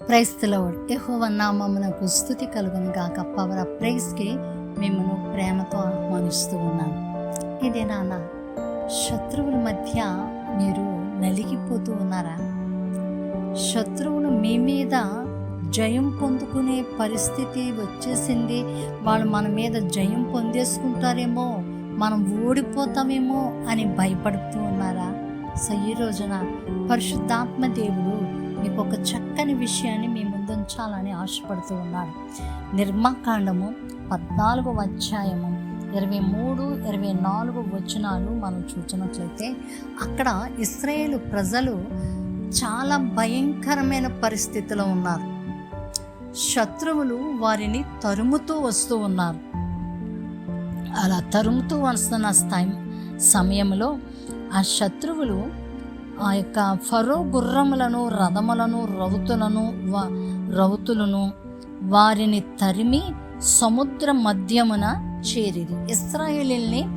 ప్రైస్తలో యహోవ నామమునకు స్థుతి కలుగును గాక. పవర్ ఆఫ్ ప్రైస్కి మిమ్మల్ని ప్రేమతో ఆహ్వానిస్తూ ఉన్నాను ఇదే నాన్న శత్రువుల మధ్య మీరు నలిగిపోతూ ఉన్నారా? శత్రువులు మీ మీద జయం పొందుకునే పరిస్థితి వచ్చేసింది. వాళ్ళు మన మీద జయం పొందేసుకుంటారేమో మనం ఓడిపోతామేమో అని భయపడుతూ ఉన్నారా? సో ఈ రోజున పరిశుద్ధాత్మ దేవుడు మీకు ఒక చక్కని విషయాన్ని మీ ముందు ఉంచాలని ఆశపడుతూ ఉన్నాడు నిర్మాకాండము పద్నాలుగు అధ్యాయము ఇరవై మూడు ఇరవై నాలుగు వచనాలు మనం చూసినట్లయితే అక్కడ ఇస్రాయేలు ప్రజలు చాలా భయంకరమైన పరిస్థితిలో ఉన్నారు. శత్రువులు వారిని తరుముతూ వస్తూ ఉన్నారు. అలా తరుముతూ వస్తున్న స్థాయి సమయంలో ఆ శత్రువులు ఆ యొక్క ఫరో గుర్రములను రథములను రౌతులను వ- రౌతులను వారిని తరిమి సముద్ర మధ్యమున చేరిది ఇస్రాయేలీల్ని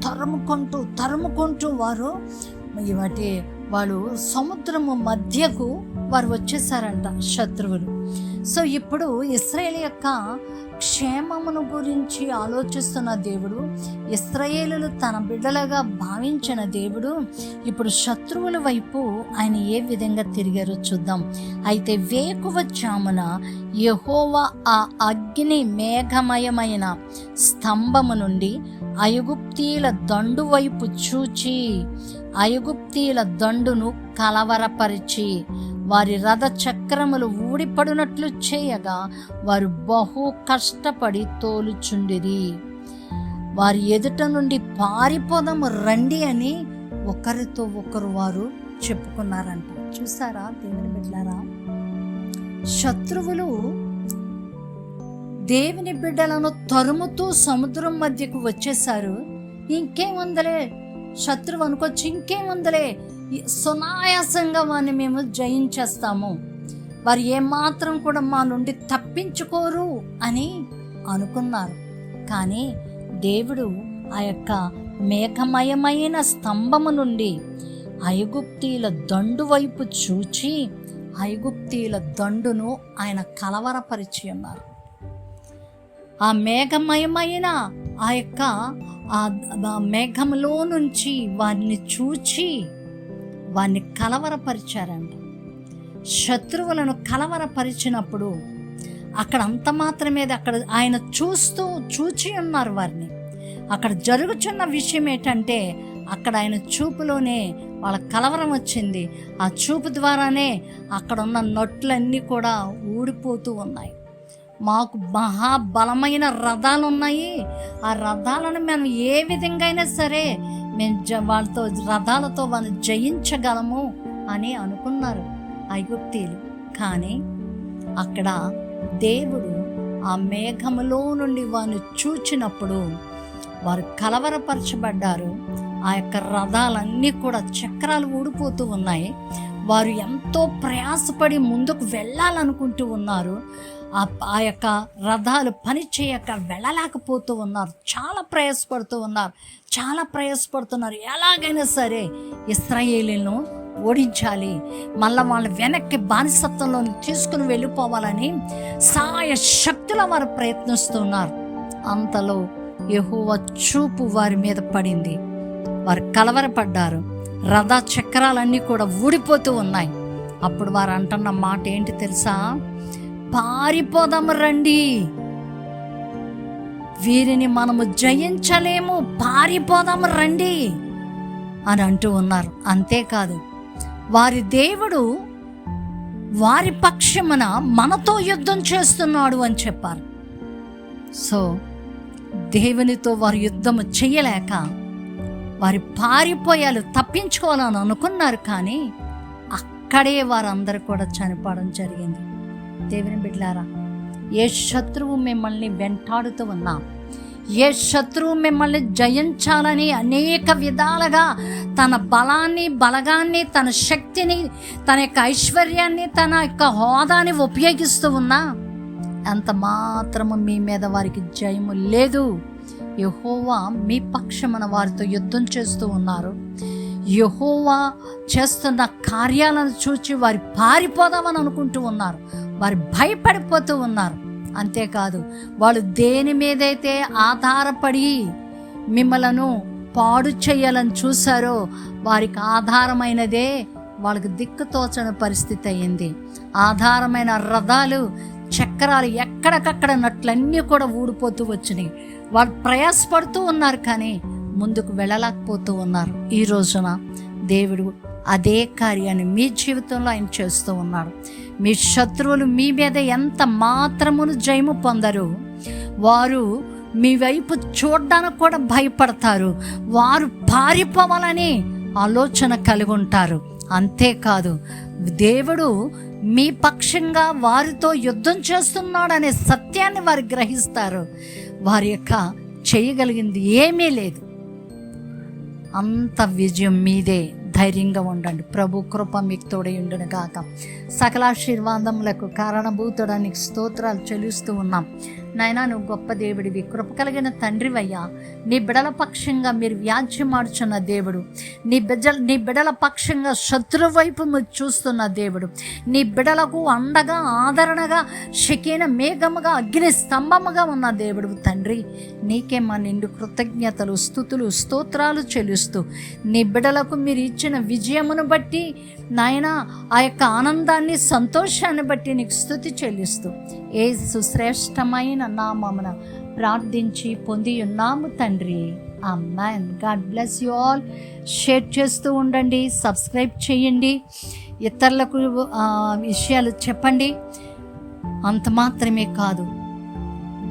తరుముకుంటూ తరుముకుంటూ వారు వాటి వాళ్ళు సముద్రము మధ్యకు వారు వచ్చేసారంట శత్రువులు. సో ఇప్పుడు ఇస్రాయేల్ యొక్క క్షేమమును గురించి ఆలోచిస్తున్న దేవుడు ఇస్రాయేలులు తన బిడ్డలుగా భావించిన దేవుడు ఇప్పుడు శత్రువుల వైపు ఆయన ఏ విధంగా తిరిగారో చూద్దాం. అయితే వేకువ జామున యెహోవా ఆ అగ్ని మేఘమయమైన స్తంభము నుండి ఐగుప్తీల దండు వైపు చూచి ఐగుప్తీల దండును కలవరపరిచి వారి రథ చక్రములు ఊడిపడినట్లు చేయగా వారు బహు కష్టపడి తోలుచుండిరి. వారి ఎదుట నుండి పారిపోదాము రండి అని ఒకరితో ఒకరు వారు చెప్పుకున్నారంట. చూసారా దేవుని బిడ్డారా శత్రువులు దేవుని బిడ్డలను తరుముతూ సముద్రం మధ్యకు వచ్చేసారు ఇంకేముందలే శత్రువు అనుకోవచ్చు ఇంకేముందలే సునాయాసంగా వారిని మేము జయించేస్తాము. వారు ఏమాత్రం కూడా మా నుండి తప్పించుకోరు అని అనుకున్నారు. కానీ దేవుడు ఆ యొక్క మేఘమయమైన స్తంభము నుండి ఐగుప్తీల దండు వైపు చూచి ఐగుప్తీల దండును ఆయన కలవరపరిచి ఉన్నారు. ఆ మేఘమయమైన ఆ యొక్క ఆ మేఘంలో నుంచి వారిని చూచి వారిని కలవరపరిచారంట. శత్రువులను కలవరపరిచినప్పుడు అక్కడ అంత మాత్రమే అక్కడ ఆయన చూస్తూ చూచి ఉన్నారు వారిని. అక్కడ జరుగుతున్న విషయం ఏంటంటే అక్కడ ఆయన చూపులోనే వాళ్ళ కలవరం వచ్చింది. ఆ చూపు ద్వారానే అక్కడ ఉన్న నొట్లన్నీ కూడా ఊడిపోతూ ఉన్నాయి. మాకు మహాబలమైన రథాలు ఉన్నాయి ఆ రథాలను మేము ఏ విధంగా అయినా సరే మేము జ వాళ్ళతో రథాలతో వాళ్ళు జయించగలము అని అనుకున్నారు ఐగుప్తీలు కానీ అక్కడ దేవుడు ఆ మేఘములో నుండి వారిని చూచినప్పుడు వారు కలవరపరచబడ్డారు. ఆ యొక్క రథాలన్నీ కూడా చక్రాలు ఊడిపోతూ ఉన్నాయి. వారు ఎంతో ప్రయాసపడి ముందుకు వెళ్ళాలనుకుంటూ ఉన్నారు. ఆ ఆ యొక్క రథాలు పని చేయక వెళ్ళలేకపోతూ ఉన్నారు. చాలా ప్రయాసపడుతూ ఉన్నారు. చాలా ప్రయాసపడుతున్నారు. ఎలాగైనా సరే ఇస్రాయేలీలను ఓడించాలి. మళ్ళీ వాళ్ళ వెనక్కి బానిసత్వంలో తీసుకుని వెళ్ళిపోవాలని సాయ శక్తుల వారు ప్రయత్నిస్తున్నారు. అంతలో యహోవ చూపు వారి మీద పడింది. వారు కలవరపడ్డారు. రథ చక్రాలన్నీ కూడా ఊడిపోతూ ఉన్నాయి. అప్పుడు వారు అంటున్న మాట ఏంటి తెలుసా? పారిపోదాము రండి. వీరిని మనము జయించలేము. పారిపోదాము రండి అని అంటూ ఉన్నారు. అంతేకాదు వారి దేవుడు వారి పక్షమున మనతో యుద్ధం చేస్తున్నాడు అని చెప్పారు. సో దేవునితో వారు యుద్ధము చేయలేక వారి పారిపోయాలు తప్పించుకోవాలని అనుకున్నారు కానీ అక్కడే వారందరూ కూడా చనిపోవడం జరిగింది. దేవుని బిడ్లారా ఏ శత్రువు మిమ్మల్ని వెంటాడుతూ ఉన్నాం ఏ శత్రువు మిమ్మల్ని జయించాలని అనేక విధాలుగా తన బలాన్ని బలగాన్ని తన శక్తిని తన యొక్క ఐశ్వర్యాన్ని తన యొక్క హోదాని ఉపయోగిస్తూ ఉన్నా అంత మాత్రము మీ మీద వారికి జయము లేదు. యహోవా మీ పక్షమున వారితో యుద్ధం చేస్తూ ఉన్నారు. యహోవా చేస్తున్న కార్యాలను చూచి వారి పారిపోదామని అనుకుంటూ ఉన్నారు. వారు భయపడిపోతూ ఉన్నారు. అంతేకాదు వాళ్ళు దేని మీదైతే ఆధారపడి మిమ్మలను పాడు చేయాలని చూశారో వారికి ఆధారమైనదే వాళ్ళకి దిక్కుతోచని పరిస్థితి అయింది. ఆధారమైన రథాలు చక్రాలు ఎక్కడికక్కడ నట్లన్నీ కూడా ఊడిపోతూ వచ్చినాయి. వాళ్ళు ప్రయాసపడుతూ ఉన్నారు కానీ ముందుకు వెళ్ళలేకపోతూ ఉన్నారు. ఈ రోజున దేవుడు అదే కార్యాన్ని మీ జీవితంలో ఆయన చేస్తూ ఉన్నాడు. మీ శత్రువులు మీ మీద ఎంత మాత్రమును జయము పొందరు. వారు మీ వైపు చూడడానికి కూడా భయపడతారు. వారు పారిపోవాలని ఆలోచన కలిగి ఉంటారు. అంతేకాదు దేవుడు మీ పక్షంగా వారితో యుద్ధం చేస్తున్నాడనే సత్యాన్ని వారు గ్రహిస్తారు. వారి యొక్క చేయగలిగింది ఏమీ లేదు. అంత విజయం మీదే ధైర్యంగా ఉండండి. ప్రభు కృప మీకు తోడై ఉండును కాక సకలాశీర్వాదములకు కారణభూతుడానికి స్తోత్రాలు చెల్లిస్తూ ఉన్నాం. నాయనా నువ్వు గొప్ప దేవుడివి. కృప కలిగిన తండ్రివయ్యా. నీ బిడల పక్షంగా మీరు వ్యాజ్యమాడుచున్న దేవుడు. నీ బిడ్డ నీ బిడల పక్షంగా శత్రు వైపు మీరు చూస్తున్న దేవుడు. నీ బిడలకు అండగా ఆదరణగా షకీన మేఘముగా అగ్ని స్తంభముగా ఉన్న దేవుడు తండ్రి. నీకే మా నిండు కృతజ్ఞతలు స్థుతులు స్తోత్రాలు చెల్లిస్తూ నీ బిడలకు మీరు ఇచ్చిన విజయమును బట్టి నాయన ఆ యొక్క ఆనందాన్ని సంతోషాన్ని బట్టి నీకు స్థుతి చెల్లిస్తూ. ఏ సుశ్రేష్టమైన నామమున ప్రార్థించి పొంది ఉన్నాము తండ్రి. Amman God bless you all share చేస్తూ ఉండండి సబ్స్క్రైబ్ చేయండి. ఇతరులకు విషయాలు చెప్పండి. అంత మాత్రమే కాదు.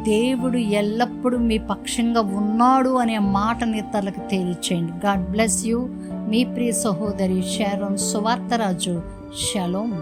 దేవుడు ఎల్లప్పుడూ మీ పక్షంగా ఉన్నాడు అనే మాటను ఇతరులకు తెలియచేయండి. గాడ్ బ్లెస్ యూ మీ ప్రియ సహోదరి షారోన్ సువార్తరాజు. షలోమ్